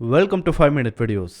Welcome to five minute videos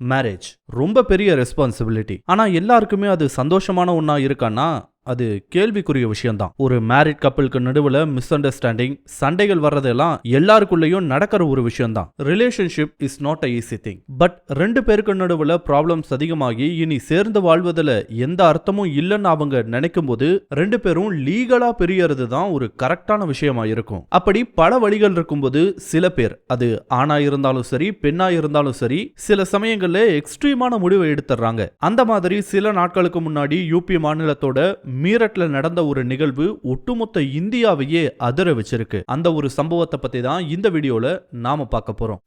marriage ரொம்ப பெரிய responsibility ஆனா எல்லாருக்குமே அது சந்தோஷமான ஒன்றா இருக்கான்னா அது கேள்விக்குரிய விஷயம்தான். ஒரு மேரிட் கப்பலுக்கு நடுவில் மிஸ் அண்டர்ஸ்டாண்டிங் சண்டைகள் வர்றதெல்லாம் எல்லாருக்குள்ளேயும் நடக்கிற ஒரு விஷயம்தான். Relationship is not a easy thing but ரெண்டு பேருக்கு நடுவில் ப்ராப்ளம்ஸ் அதிகமாகி இனி சேர்ந்து வாழ்வதில் எந்த அர்த்தமும் இல்லைன்னு அவங்க நினைக்கும் போது ரெண்டு பேரும் லீகலா பிரியறது தான் ஒரு கரெக்டான விஷயமா இருக்கும். அப்படி பல வழிகள் இருக்கும்போது சில பேர் அது ஆணா இருந்தாலும் சரி பெண்ணா இருந்தாலும் சரி சில சமயங்கள்ல எக்ஸ்ட்ரீமான முடிவை எடுத்துறாங்க அந்த மாதிரி சில நாட்களுக்கு முன்னாடி யூபி மாநிலத்தோட மீரட்ல நடந்த ஒரு நிகழ்வு ஒட்டுமொத்த இந்தியாவையே அதிர வச்சிருக்கு. அந்த ஒரு சம்பவத்தை பத்தி தான் இந்த வீடியோல நாம பார்க்க போறோம்.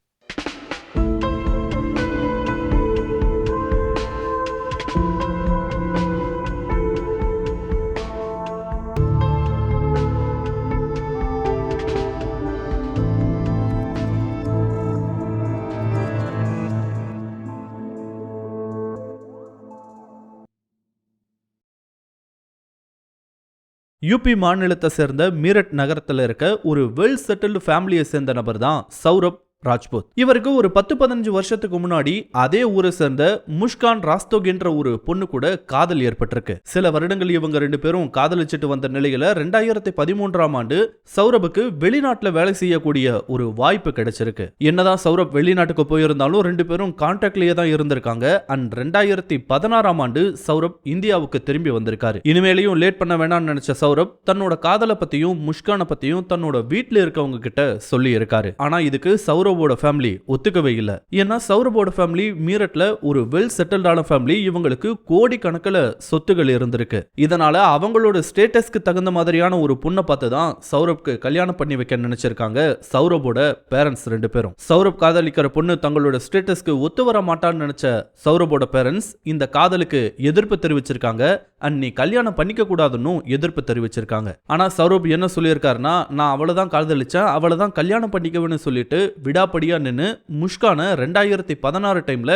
யூபி மாநிலத்தை சேர்ந்த மீரட் நகரத்துல இருக்க ஒரு வெல் செட்டில்டு ஃபேமிலியை சேர்ந்த நபர் தான் சௌரப் ராஜ்புத். இவருக்கு ஒரு பத்து பதினஞ்சு வருஷத்துக்கு முன்னாடி அதே ஊரை சேர்ந்த முஷ்கான் ராஸ்தோக் என்ற ஒரு பொண்ணு கூட காதல் ஏற்பட்டிருக்கு. சில வருடங்கள் இவங்க ரெண்டு பேரும் காதலிச்சிட்டு வந்த நிலையில ரெண்டாயிரத்தி பதிமூன்றாம் ஆண்டு சௌரபுக்கு வெளிநாட்டுல வேலை செய்யக்கூடிய ஒரு வாய்ப்பு கிடைச்சிருக்கு. என்னதான் சௌரப் வெளிநாட்டுக்கு போயிருந்தாலும் ரெண்டு பேரும் கான்டாக்ட்லயே தான் இருந்திருக்காங்க. அண்ட் ரெண்டாயிரத்தி பதினாறாம் ஆண்டு சௌரப் இந்தியாவுக்கு திரும்பி வந்திருக்காரு. இனிமேலையும் லேட் பண்ண வேணாம்னு நினைச்ச சௌரப் தன்னோட காதலை பத்தியும் முஷ்கானை பத்தியும் தன்னோட வீட்டுல இருக்கவங்க கிட்ட சொல்லி இருக்காரு ஆனா இதுக்கு சௌரப் சௌரவோட ஃபேமிலி ஒத்துக்கவே இல்லை. ஏன்னா சௌரவோட ஃபேமிலி மீரட்ல ஒரு வெல் செட்டில்டான ஃபேமிலி இவங்களுக்கு கோடி கணக்கில் சொத்துகள் இருந்திருக்கு. இதனால அவங்களோட ஸ்டேட்டஸ்க்கு தகுந்த மாதிரியான ஒரு பொண்ணை பார்த்து தான் சௌரவ்க்கு கல்யாணம் பண்ணி வைக்க நினைச்சிருக்காங்க சௌரவோட பேரண்ட்ஸ் ரெண்டு பேரும். சௌரப் காதலிக்கிற பொண்ணு தங்களோட ஸ்டேட்டஸ்க்கு ஒத்து வர மாட்டான்னு நினைச்ச சௌரவோட பேரண்ட்ஸ் இந்த காதலுக்கு எதிர்ப்பு தெரிவிச்சிருக்காங்க. அண்ட் நீ கல்யாணம் பண்ணிக்க கூடாதுன்னு எதிர்ப்பு தெரிவிச்சிருக்காங்க. ஆனா சௌரப் என்ன சொல்லியிருக்காருன்னா நான் அவளை தான் காதலிச்சேன் அவளை தான் கல்யாணம் பண்ணிக்கவேன்னு சொல்லிட்டு விடாப்படியாக நின்று முஷ்கான ரெண்டாயிரத்தி பதினாறு டைம்ல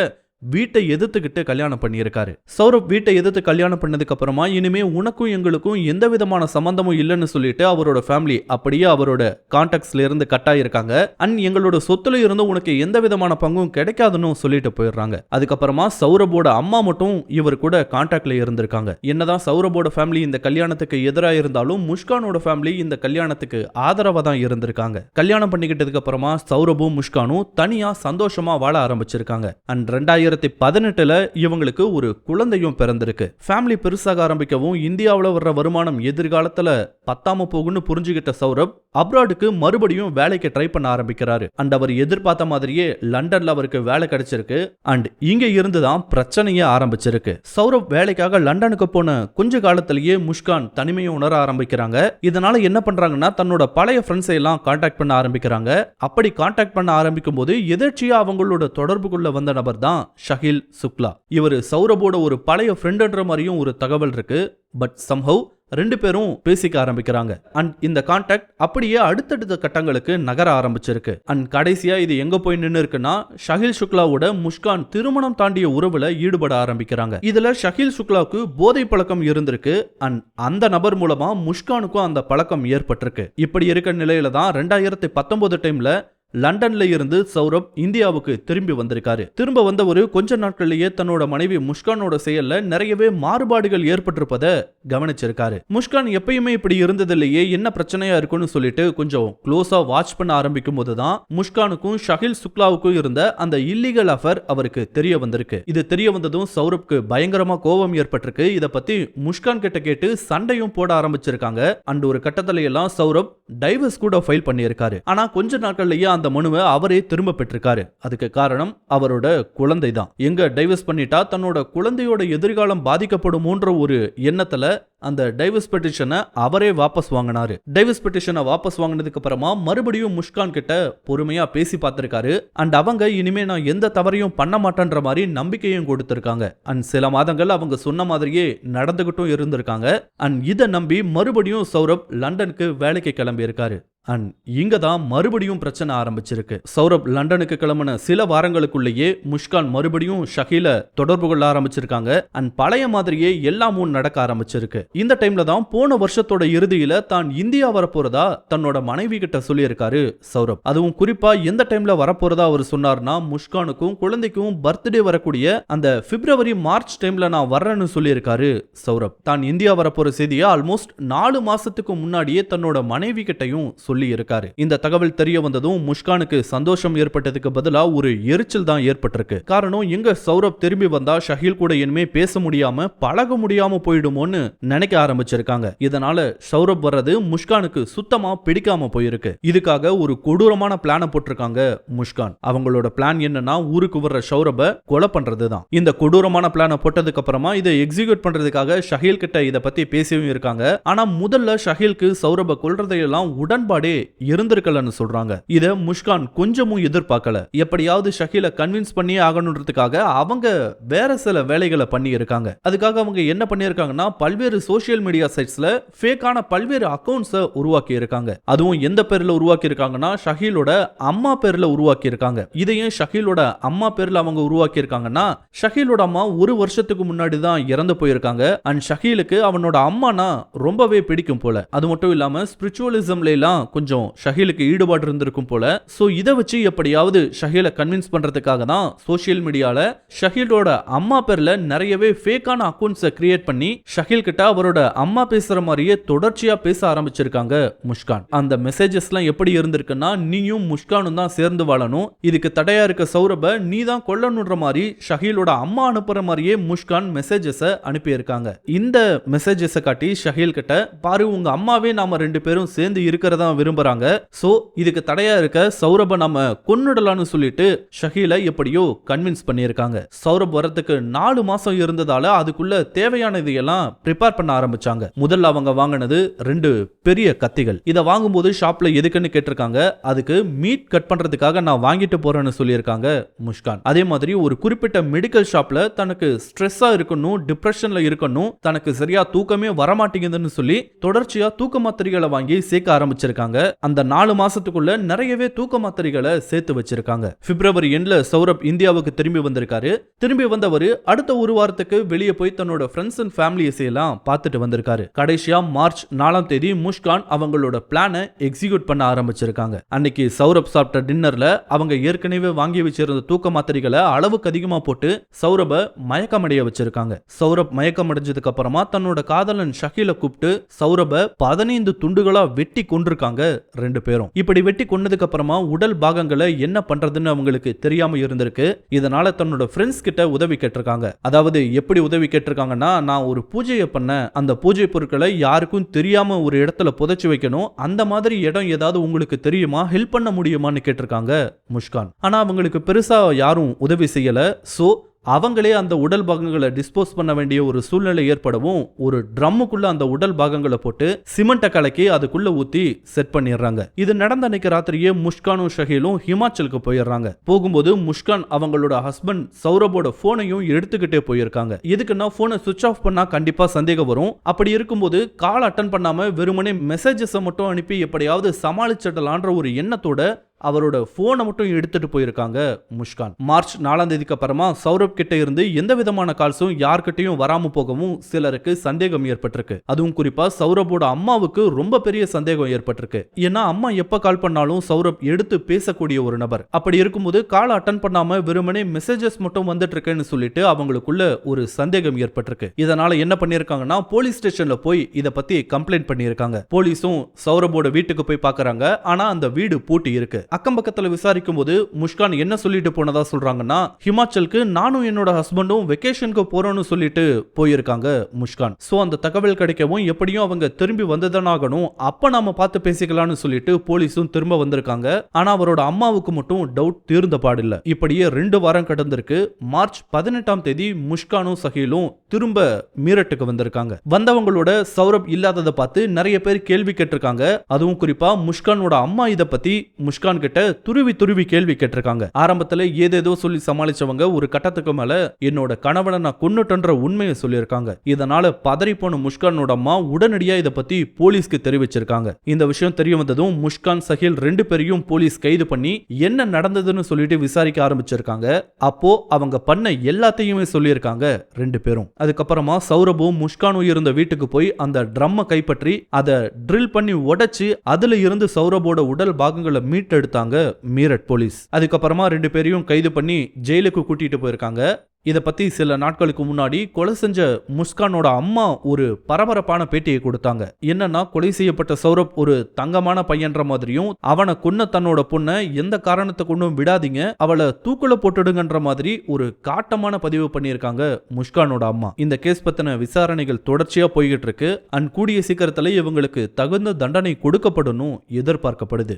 வீட்டை எதிர்த்துக்கிட்டு கல்யாணம் பண்ணியிருக்காரு. சௌரப் வீட்டை எதிர்த்து கல்யாணம் பண்ணதுக்கு அப்புறமா இனிமே உனக்கும் எங்களுக்கும் எந்த விதமான சம்பந்தமும் இல்லைன்னு சொல்லிட்டு அவரோட ஃபேமிலி அப்படியே அவரோட கான்டாக்ட்ஸ்ல இருந்து கட்டாயிருக்காங்க அண்ட் எங்களோட சொத்துல இருந்து உனக்கு எந்த விதமான பங்கும் கிடைக்காதுன்னு சொல்லிட்டு போயிடுறாங்க. அதுக்கப்புறமா சௌரபோட அம்மா மட்டும் இவர் கூட கான்டாக்ட்ல இருந்திருக்காங்க. என்னதான் சௌரபோட ஃபேமிலி இந்த கல்யாணத்துக்கு எதிராக இருந்தாலும் முஷ்கானோட ஃபேமிலி இந்த கல்யாணத்துக்கு ஆதரவா தான் இருந்திருக்காங்க. கல்யாணம் பண்ணிக்கிட்டதுக்கு அப்புறமா சௌரபும் முஷ்கானும் தனியா சந்தோஷமா வாழ ஆரம்பிச்சிருக்காங்க. அண்ட் ரெண்டாயிரம் ரெண்டாயிரத்தி பதினெட்டுல இவங்களுக்கு ஒரு குழந்தையும் பிறந்திருக்கு. ஃபேமிலி பெருசாக ஆரம்பிக்கவும் இந்தியாவில் வர்ற வருமானம் எதிர்காலத்துல பத்தாம போகும்னு புரிஞ்சுக்கிட்ட சௌரப் அப்ராடுக்கு மறுபடியும் வேலைக்கு ட்ரை பண்ண ஆரம்பிக்கிறாரு. அண்ட் அவர் எதிர்பார்த்த மாதிரியே லண்டன்ல அவருக்கு வேலை கிடைச்சிருக்கு. அண்ட் இங்க இருந்து தான் பிரச்சனையே ஆரம்பிச்சிருக்கு. சௌரப் வேலைக்காக லண்டனுக்கு போன கொஞ்ச காலத்திலேயே முஷ்கான் தனிமையை உணர ஆரம்பிக்கிறாங்க. இதனால என்ன பண்றாங்கன்னா தன்னோட பழைய ஃப்ரெண்ட்ஸை எல்லாம் காண்டாக்ட் பண்ண ஆரம்பிக்கிறாங்க. அப்படி காண்டாக்ட் பண்ண ஆரம்பிக்கும் போது எதிர்ச்சியா அவங்களோட தொடர்புக்குள்ள வந்த நபர் தான் ஷஹில் சுக்லா இவர் சௌரபோட ஒரு பழைய ஃப்ரெண்டுன்ற மாதிரியும் ஒரு தகவல் இருக்கு. பட் சம்ஹவ் ரெண்டு பேரும் பேசிக்க ஆரம்பிக்கிறாங்க. அண்ட் இந்த கான்டாக்ட் அப்படியே அடுத்தடுத்த கட்டங்களுக்கு நகர ஆரம்பிச்சிருக்கு. அண்ட் கடைசியா இது எங்க போய் நின்று இருக்குன்னா ஷஹில் சுக்லாவோட முஷ்கான் திருமணம் தாண்டிய உறவுல ஈடுபட ஆரம்பிக்கிறாங்க. இதுல ஷஹில் சுக்லாவுக்கு போதை பழக்கம் இருந்திருக்கு. அண்ட் அந்த நபர் மூலமா முஷ்கானுக்கும் அந்த பழக்கம் ஏற்பட்டிருக்கு. இப்படி இருக்க நிலையில தான் ரெண்டாயிரத்தி பத்தொன்பது டைம்ல லண்டன்ல இருந்து சௌரப் இந்தியாவுக்கு திரும்பி வந்திருக்காரு. திரும்ப வந்த ஒரு கொஞ்ச நாட்கள்லயே தன்னோட மனைவி முஷ்கானோட செயல்ல நிறையவே மாறுபாடுகள் ஏற்பட்டிருப்பத கவனிச்சிருக்காரு. முஷ்கான் எப்பயுமே இப்படி இருந்ததில்லையே என்ன பிரச்சனையா இருக்குன்னு சொல்லிட்டு கொஞ்சம் க்ளோஸா வாட்ச் பண்ண ஆரம்பிக்கும் போதுதான் முஷ்கானுக்கும் ஷஹில் சுக்லாவுக்கும் இருந்த அந்த இல்லீகல் அஃபர் அவருக்கு தெரிய வந்திருக்கு. இது தெரிய வந்ததும் சௌரப்க்கு பயங்கரமா கோபம் ஏற்பட்டிருக்கு. இதை பத்தி முஷ்கான் கிட்ட கேட்டு சண்டையும் போட ஆரம்பிச்சிருக்காங்க. அண்ட் ஒரு கட்டத்துல எல்லாம் சௌரப் டைவர்ஸ் கூட ஃபைல் பண்ணியிருக்காரு. ஆனா கொஞ்ச நாட்கள்லயே அந்த மனுவை அவரே திரும்ப பெற்றிருக்காரு. அதுக்கு காரணம் அவரோட குழந்தை தான் எங்க டைவர்ஸ் பண்ணிட்டா தன்னோட குழந்தையோட எதிர்காலம் பாதிக்கப்படுமோன்ற ஒரு எண்ணத்துல அந்த டைவர்ஸ் பெட்டிஷனை அவரே வாபஸ் வாங்கினாரு. டைவர்ஸ் பெட்டிஷனை வாபஸ் வாங்கினதுக்கு அப்புறமா மறுபடியும் முஷ்கான் கிட்ட பொறுமையா பேசி பார்த்திருக்காரு. அண்ட் அவங்க இனிமே நான் எந்த தவறையும் பண்ண மாட்டேன்ற மாதிரி நம்பிக்கையும் கொடுத்திருக்காங்க. அண்ட் சில மாதங்கள் அவங்க சொன்ன மாதிரியே நடந்துகிட்டும் இருந்திருக்காங்க. அண்ட் இதை நம்பி மறுபடியும் சௌரப் லண்டனுக்கு வேலைக்கு கிளம்பி இருக்காரு அண்ட் இங்க தான் மறுபடியும் பிரச்சனை ஆரம்பிச்சிருக்கு. சௌரப் லண்டனுக்கு கிளம்பின சில வாரங்களுக்குள்ளேயே முஷ்கான் மறுபடியும் ஷஹீல தொடர்பு கொள்ள ஆரம்பிச்சிருக்காங்க. அண்ட் பழைய மாதிரியே எல்லாமும் நடக்க ஆரம்பிச்சிருக்கு. இந்த டைம்ல தான் போன வருஷத்தோட இறுதியில தான் இந்தியா வரப்போறதா தன்னோட மனைவி கிட்ட சொல்லியிருக்காரு சௌரப். அதுவும் குறிப்பா எந்த டைம்ல வரப்போறதா அவர் சொன்னார்னா முஷ்கானுக்கும் குழந்தைக்கும் பர்த்டே வரக்கூடிய அந்த பிப்ரவரி மார்ச் டைம்ல நான் வர்றேன்னு சொல்லியிருக்காரு சௌரப். தான் இந்தியா வரப்போற செய்தியை ஆல்மோஸ்ட் நாலு மாசத்துக்கு முன்னாடியே தன்னோட மனைவி கிட்டையும் சொல்லி இருக்காரு. இந்த தகவல் தெரிய வந்ததும் முஷ்கானுக்கு சந்தோஷம் ஏற்பட்டதுக்கு பதிலா ஒரு எரிச்சல் தான் ஏற்பட்டிருக்கு. காரணம் எங்க சௌரப் திரும்பி வந்தா ஷஹீல் கூட இனிமே பேச முடியாம பழக முடியாம போயிடுமோன்னு நினைக்க ஆரம்பிச்சிருக்காங்க. இதனால சௌரப் வர்றது முஷ்கானுக்கு சுத்தமா பிடிக்காம போயிருக்கு. இதுக்காக ஒரு கொடூரமான பிளான போட்டிருக்காங்க முஷ்கான். அவங்களோட பிளான் என்னன்னா ஊருக்கு வர்ற சௌரப கொலை பண்றதுதான். இந்த கொடூரமான பிளான போட்டதுக்கு அப்புறமா இதை எக்ஸிக்யூட் பண்றதுக்காக ஷஹீல் கிட்ட இத பத்தி பேசவும் இருக்காங்க. ஆனா முதல்ல ஷஹீலுக்கு சௌரப கொல்றதையெல்லாம் உடன்பாடு இருந்திருக்கலன்னு சொல்றாங்க. இத முஷ்கான் கொஞ்சமும் எதிர்பார்க்கல. எப்படியாவது ஷஹீல கன்வின்ஸ் பண்ணியே ஆகணுன்றதுக்காக அவங்க வேற சில வேலைகளை பண்ணி இருக்காங்க அதுக்காக அவங்க என்ன பண்ணியிருக்காங்கன்னா பல்வேறு சோசியல் மீடியா சைட்ஸ்ல ஃபேக்கான பல்வேறு அக்கவுண்ட்ஸை உருவாக்கி இருக்காங்க அதுவும் எந்த பேர்ல உருவாக்கி இருக்காங்கன்னா ஷஹீலோட அம்மா பேர்ல உருவாக்கி இருக்காங்க இதையும் ஷஹீலோட அம்மா பேர்ல அவங்க உருவாக்கி இருக்காங்கன்னா ஷஹீலோட அம்மா ஒரு வருஷத்துக்கு முன்னாடி தான் இறந்து போயிருக்காங்க. அண்ட் ஷஹீலுக்கு அவனோட அம்மானா ரொம்பவே பிடிக்கும் போல. அது மட்டும் இல்லாம ஸ்பிரிச்சுவலிசம்ல எல்லாம் கொஞ்சம் ஷஹீலுக்கு ஈடுபாடு இருந்திருக்கும் போல. ஸோ இதை வச்சு எப்படியாவது ஷஹீலை கன்வின்ஸ் பண்ணுறதுக்காக தான் சோஷியல் மீடியாவில் ஷஹீலோட அம்மா பேரில் நிறையவே ஃபேக்கான அக்கவுண்ட்ஸை கிரியேட் பண்ணி ஷஹீல் கிட்ட அவரோட அம்மா பேசுகிற மாதிரியே தொடர்ச்சியாக பேச ஆரம்பிச்சிருக்காங்க முஷ்கான். அந்த மெசேஜஸ்லாம் எப்படி இருந்திருக்குன்னா நீயும் முஷ்கானும் தான் சேர்ந்து வாழணும். இதுக்கு தடையா இருக்க சௌரப நீ தான் கொல்லணுன்ற மாதிரி ஷஹீலோட அம்மா அனுப்புற மாதிரியே முஷ்கான் மெசேஜஸை அனுப்பியிருக்காங்க. இந்த மெசேஜஸை காட்டி ஷஹீல் கிட்ட பாரு உங்க அம்மாவே நாம ரெண்டு பேரும் சேர்ந்து இருக்கிறதா விரும்புறாங்க. சோ இதுக்கு தடையா இருக்க சௌரப நாம கொன்னுடலாம்னு சொல்லிட்டு ஷஹீல எப்படியோ கன்வின்ஸ் பண்ணியிருக்காங்க. சௌரப் வரத்துக்கு நாலு மாசம் இருந்ததால அதுக்குள்ள தேவையான இதையெல்லாம் ப்ரிப்பேர் பண்ண ஆரம்பிச்சாங்க. முதல்ல அவங்க வாங்கினது ரெண்டு பெரிய கத்திகள். இதை வாங்கும்போது ஷாப்ல எதுக்குன்னு கேட்டிருக்காங்க. அதுக்கு மீட் கட் பண்றதுக்காக நான் வாங்கிட்டு போறேன்னு சொல்லியிருக்காங்க முஷ்கான். அதே மாதிரி ஒரு குறிப்பிட்ட மெடிக்கல் ஷாப்ல தனக்கு ஸ்ட்ரெஸ்ஸா இருக்கணும் டிப்ரெஷன்ல இருக்கணும் தனக்கு சரியா தூக்கமே வரமாட்டேங்குதுன்னு சொல்லி தொடர்ச்சியா தூக்க மாத்திரைகளை வாங்கி சேர்க்க ஆரம்பிச்சிருக்காங்க. அந்த நாலு மாசத்துக்குள்ள நிறையவே தூக்க மாத்திரைகளை சேர்த்து வச்சிருக்காங்க. பிப்ரவரி எண்ட்ல சௌரப் இந்தியாவுக்கு திரும்பி வந்திருக்காரு. திரும்பி வந்தவர் அடுத்த ஒரு வாரத்துக்கு வெளியே போய் தன்னோட ஃப்ரெண்ட்ஸ் அண்ட் ஃபேமிலிஸ் எல்லாம் பார்த்துட்டு வந்திருக்காரு. கடைசியா மார்ச் நாலாம் தேதி முஷ்கான் அவங்களோட பிளானை எக்ஸிக்யூட் பண்ண ஆரம்பிச்சிருக்காங்க. அன்னைக்கு சௌரப் சாப்பிட்ட டின்னர்ல அவங்க ஏற்கனவே வாங்கி வச்சிருந்த தூக்க மாத்திரைகளை அளவுக்கு அதிகமா போட்டு சௌரப மயக்கமடைய வச்சிருக்காங்க. சௌரப் மயக்கம் அடைஞ்சதுக்கு அப்புறமா தன்னோட காதலன் ஷகில கூப்பிட்டு சௌரப பதினைந்து துண்டுகளா வெட்டி கொண்டிருக்காங்க ரெண்டு பேரும். இப்படி வெட்டி கொன்னதுக்கு அப்புறமா உடல் பாகங்களை என்ன பண்றதுன்னு அவங்களுக்கு தெரியாம இருந்திருக்கு. இதனால தன்னோட ஃப்ரெண்ட்ஸ் கிட்ட உதவி கேட்டிருக்காங்க. அதாவது எப்படி உதவி கேட்டிருக்காங்கன்னா நான் ஒரு பூஜையை பண்ண அந்த பூஜை பொருட்களை யாருக்கும் தெரியாம ஒரு இடத்துல புதைச்சு வைக்கணும். அந்த மாதிரி இடம் ஏதாவது உங்களுக்கு தெரியுமா? ஹெல்ப் பண்ண முடியுமான்னு கேட்டிருக்காங்க முஷ்கான். ஆனா அவங்களுக்கு பெருசா யாரும் உதவி செய்யல. சோ அவங்களே அந்த உடல் பாகங்களை டிஸ்போஸ் பண்ண வேண்டிய ஒரு சூழ்நிலை ஏற்படவும் ஒரு ட்ரம்முக்குள்ள அந்த உடல் பாகங்களை போட்டு சிமெண்ட்டை கலக்கி அதுக்குள்ள ஊத்தி செட் பண்ணிடுறாங்க. இது நடந்த அன்னைக்கு ராத்திரியே முஷ்கானும் ஷஹீலும் ஹிமாச்சலுக்கு போயிடுறாங்க. போகும்போது முஷ்கான் அவங்களோட ஹஸ்பண்ட் சௌரபோட போனையும் எடுத்துக்கிட்டே போயிருக்காங்க. எதுக்குன்னா போனை சுவிச் ஆஃப் பண்ணா கண்டிப்பா சந்தேகம் வரும். அப்படி இருக்கும்போது கால் அட்டன் பண்ணாம வெறுமனே மெசேஜஸை மட்டும் அனுப்பி எப்படியாவது சமாளிச்சிடலான்ற ஒரு எண்ணத்தோட அவரோட போனை மட்டும் எடுத்துட்டு போயிருக்காங்க முஷ்கான். மார்ச் நாலாம் தேதிக்கு அப்புறமா சௌரப் கிட்ட இருந்து எந்த விதமான கால்ஸும் யார்கிட்டையும் வராம போகவும் சிலருக்கு சந்தேகம் ஏற்பட்டிருக்கு. அதுவும் குறிப்பா சௌரபோட அம்மாவுக்கு ரொம்ப பெரிய சந்தேகம் ஏற்பட்டிருக்கு. ஏன்னா அம்மா எப்ப கால் பண்ணாலும் சௌரப் எடுத்து பேசக்கூடிய ஒரு நபர். அப்படி இருக்கும்போது கால் அட்டன் பண்ணாம வெறுமனே மெசேஜஸ் மட்டும் வந்துட்டு இருக்கேன்னு சொல்லிட்டு அவங்களுக்குள்ள ஒரு சந்தேகம் ஏற்பட்டிருக்கு. இதனால என்ன பண்ணிருக்காங்கன்னா போலீஸ் ஸ்டேஷன்ல போய் இத பத்தி கம்ப்ளைண்ட் பண்ணியிருக்காங்க. போலீஸும் சௌரபோட வீட்டுக்கு போய் பாக்குறாங்க. ஆனா அந்த வீடு பூட்டி இருக்கு. அக்கம் பக்கத்துல விசாரிக்கும் போது முஷ்கான் என்ன சொல்லிட்டு போனதா சொல்றாங்கன்னா ஹிமாச்சலுக்கு நானும் என்னோட ஹஸ்பண்டும் வெக்கேஷனுக்கு போறோம்னு சொல்லிட்டு போயிருக்காங்க முஷ்கான். சோ அந்த தகவல் கிடைக்கவும் எப்படியும் அவங்க திரும்பி வந்துதானே ஆகணும் அப்ப நாம பார்த்து பேசிக்கலாம்னு சொல்லிட்டு போலீஸும் திரும்ப வந்திருக்காங்க. ஆனா அவரோட அம்மாவுக்கு மட்டும் டவுட் தீர்ந்த பாடில்ல. இப்படியே ரெண்டு வாரம் கடந்திருக்கு. மார்ச் பதினெட்டாம் தேதி முஷ்கானும் சஹீலும் திரும்ப மீரட்டுக்கு வந்திருக்காங்க. வந்தவங்களோட சௌரப் இல்லாததை பார்த்து நிறைய பேர் கேள்வி கேட்டிருக்காங்க. அதுவும் குறிப்பா முஷ்கானோட அம்மா இதை பத்தி முஷ்கான் கிட்ட துருவி துருவி கேள்வி கேட்டிருக்காங்க. ஆரம்பத்துல ஏதேதோ சொல்லி சமாளிச்சவங்க ஒரு கட்டத்துக்கு மேல என்னோட கணவனை நான் கொன்னுட்டன்ற உண்மையை சொல்லியிருக்காங்க. இதனால பதறி போன முஷ்கானோட அம்மா உடனடியா இத பத்தி போலீஸ்க்கு தெரிவிச்சிருக்காங்க. இந்த விஷயம் தெரிய வந்ததும் முஷ்கான் சஹில் ரெண்டு பேரையும் போலீஸ் கைது பண்ணி என்ன நடந்ததுன்னு சொல்லிட்டு விசாரிக்க ஆரம்பிச்சிருக்காங்க. அப்போ அவங்க பண்ண எல்லாத்தையுமே சொல்லியிருக்காங்க ரெண்டு பேரும். அதுக்கப்புறமா சௌரபும் முஷ்கானும் இருந்த வீட்டுக்கு போய் அந்த ட்ரம்மை கைப்பற்றி அதை ட்ரில் பண்ணி உடைச்சு அதுல இருந்து சௌரபோட உடல் பாகங்களை மீட்டெடுத்தாங்க மீரட் போலீஸ். அதுக்கப்புறமா ரெண்டு பேரையும் கைது பண்ணி ஜெயிலுக்கு கூட்டிட்டு போயிருக்காங்க. இதை பத்தி சில நாட்களுக்கு முன்னாடி கொலை செஞ்ச முஸ்கானோட அம்மா ஒரு பரபரப்பான பேட்டியை கொடுத்தாங்க. என்னன்னா கொலை செய்யப்பட்ட சௌரப் ஒரு தங்கமான பையன்ற மாதிரியும் அவனை கொன்ன தன்னோட பொண்ணை எந்த காரணத்தை கொண்டும் விடாதீங்க அவளை தூக்குல போட்டுடுங்கன்ற மாதிரி ஒரு காட்டமான பதிவு பண்ணியிருக்காங்க முஷ்கானோட அம்மா. இந்த கேஸ் பத்தின விசாரணைகள் தொடர்ச்சியா போய்கிட்டு இருக்கு. அண்ட் கூடிய சீக்கிரத்துல இவங்களுக்கு தகுந்த தண்டனை கொடுக்கப்படணும் எதிர்பார்க்கப்படுது.